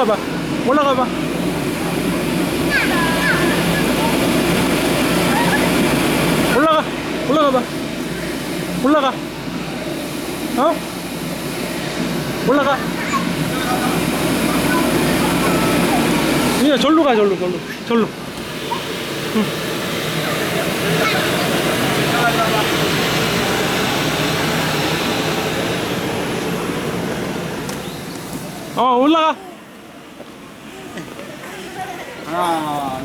올라가봐. 올라가봐. 올라가. 올라가봐. 올라가. 어? 올라가. 그냥 절로 가 절로 절로. 절로. 응. 어 올라가. 하나,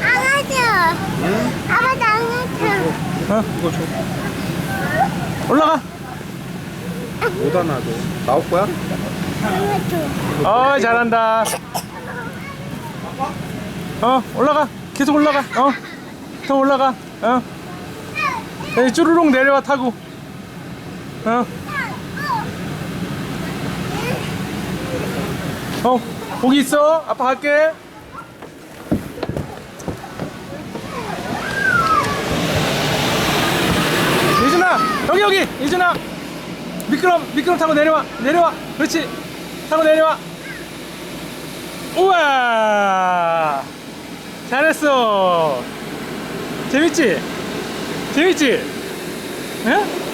안아줘. 아빠도 안아줘. 어 이거 줘. 올라가 못 안아줘. 나올 거야? 안아줘. 어 잘한다 어 올라가 계속 올라가 어 더 올라가 어 여기 쭈루룩 내려와 타고 어 어, 거기 있어. 아빠 갈게. 예준아, 여기 여기. 예준아, 미끄럼 미끄럼 타고 내려와. 내려와. 그렇지. 타고 내려와. 우와, 잘했어. 재밌지? 재밌지? 응?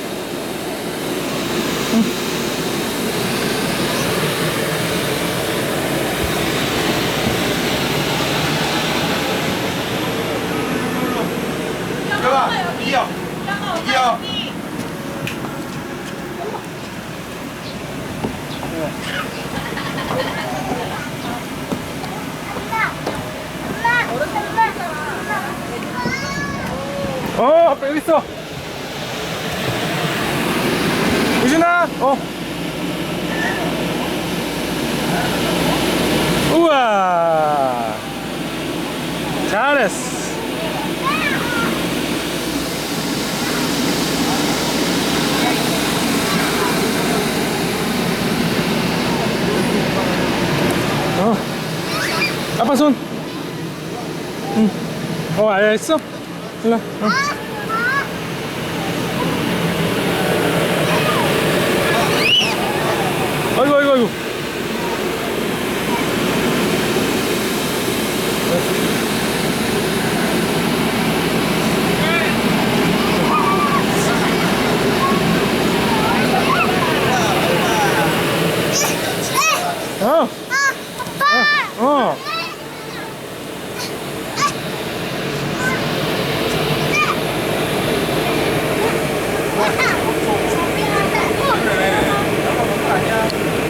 여가 이어. 이어. 어, 아빠 여기 있어. 유진아, 어. 우와. 잘했어. 어. 아빠 손. 응. 어, 알겠어? 일로. 와. 어.